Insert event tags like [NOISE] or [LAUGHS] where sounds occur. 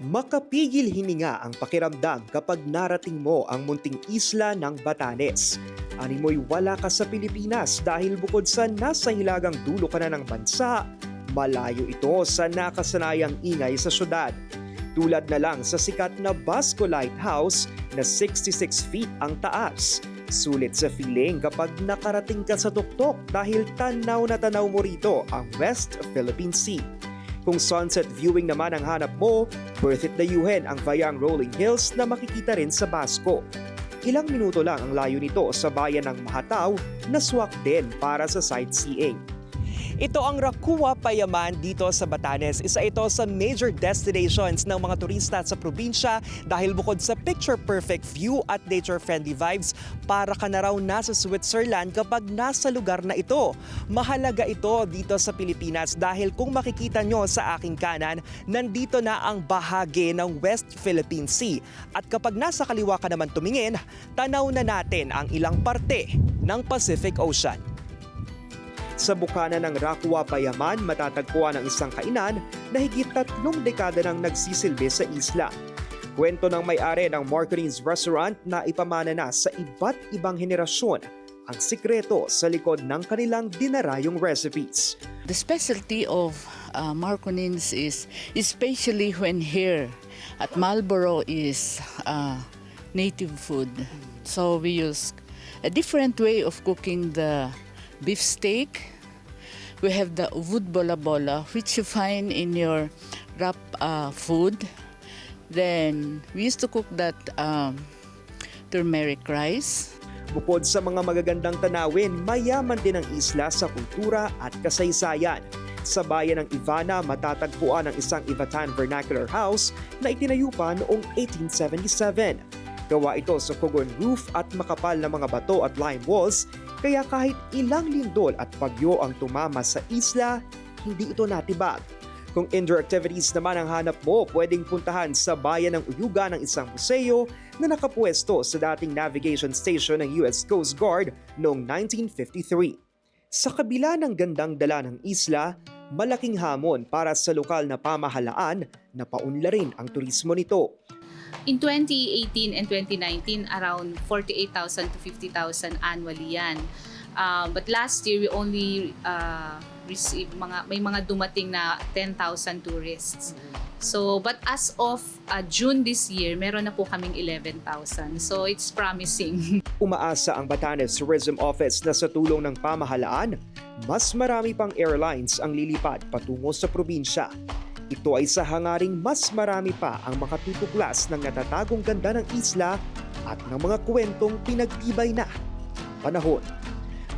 Makapigil hininga ang pakiramdam kapag narating mo ang munting isla ng Batanes. Ani mo'y wala ka sa Pilipinas dahil bukod sa nasa hilagang dulo ka na ng bansa, malayo ito sa nakasanayang ingay sa syudad. Tulad na lang sa sikat na Basco Lighthouse na 66 feet ang taas. Sulit sa feeling kapag nakarating ka sa tuktok dahil tanaw na tanaw mo rito ang West Philippine Sea. Kung sunset viewing naman ang hanap mo, worth it dayuhin ang Bayang Rolling Hills na makikita rin sa Basco. Ilang minuto lang ang layo nito sa bayan ng Mahataw na swak din para sa sightseeing. Ito ang Rakua Payaman dito sa Batanes. Isa ito sa major destinations ng mga turista sa probinsya dahil bukod sa picture-perfect view at nature-friendly vibes, para ka na raw nasa Switzerland kapag nasa lugar na ito. Mahalaga ito dito sa Pilipinas dahil kung makikita nyo sa aking kanan, nandito na ang bahagi ng West Philippine Sea. At kapag nasa kaliwa ka naman tumingin, tanaw na natin ang ilang parte ng Pacific Ocean. Sa bukana ng Rakwa Payaman, matatagpuan ang isang kainan na higit tatlong dekada nang nagsisilbi sa isla. Kwento ng may-ari ng Marketing's Restaurant na ipamana na sa iba't ibang henerasyon ang sikreto sa likod ng kanilang dinarayong recipes. The specialty of uh, Marconins is especially when here at Marlborough is uh, native food. So we use a different way of cooking the beef steak. We have the wood bola bola, which you find in your wrap uh, food. Then we used to cook that um, turmeric rice. Bukod sa mga magagandang tanawin, mayaman din ang isla sa kultura at kasaysayan. Sa bayan ng Ivana, matatagpuan ang isang Ivatan Vernacular House na itinayo pa noong 1877. Gawa ito sa kugon roof at makapal na mga bato at lime walls, kaya kahit ilang lindol at bagyo ang tumama sa isla, hindi ito natibag. Kung indoor activities naman ang hanap mo, pwedeng puntahan sa bayan ng Uyuga ng isang museo na nakapwesto sa dating navigation station ng US Coast Guard noong 1953. Sa kabila ng gandang dala ng isla, malaking hamon para sa lokal na pamahalaan na paunlarin ang turismo nito. In 2018 and 2019, around 48,000 to 50,000 annually yan. Uh, but last year, we only uh, received mga, may mga dumating na 10,000 tourists. So, but as of uh, June this year, meron na po kaming 11,000. So, it's promising. [LAUGHS] Umaasa ang Batanes Tourism Office na sa tulong ng pamahalaan, mas marami pang airlines ang lilipad patungo sa probinsya. Ito ay sa hangaring mas marami pa ang makatutuklas ng natatagong ganda ng isla at ng mga kwentong pinagtibay na panahon.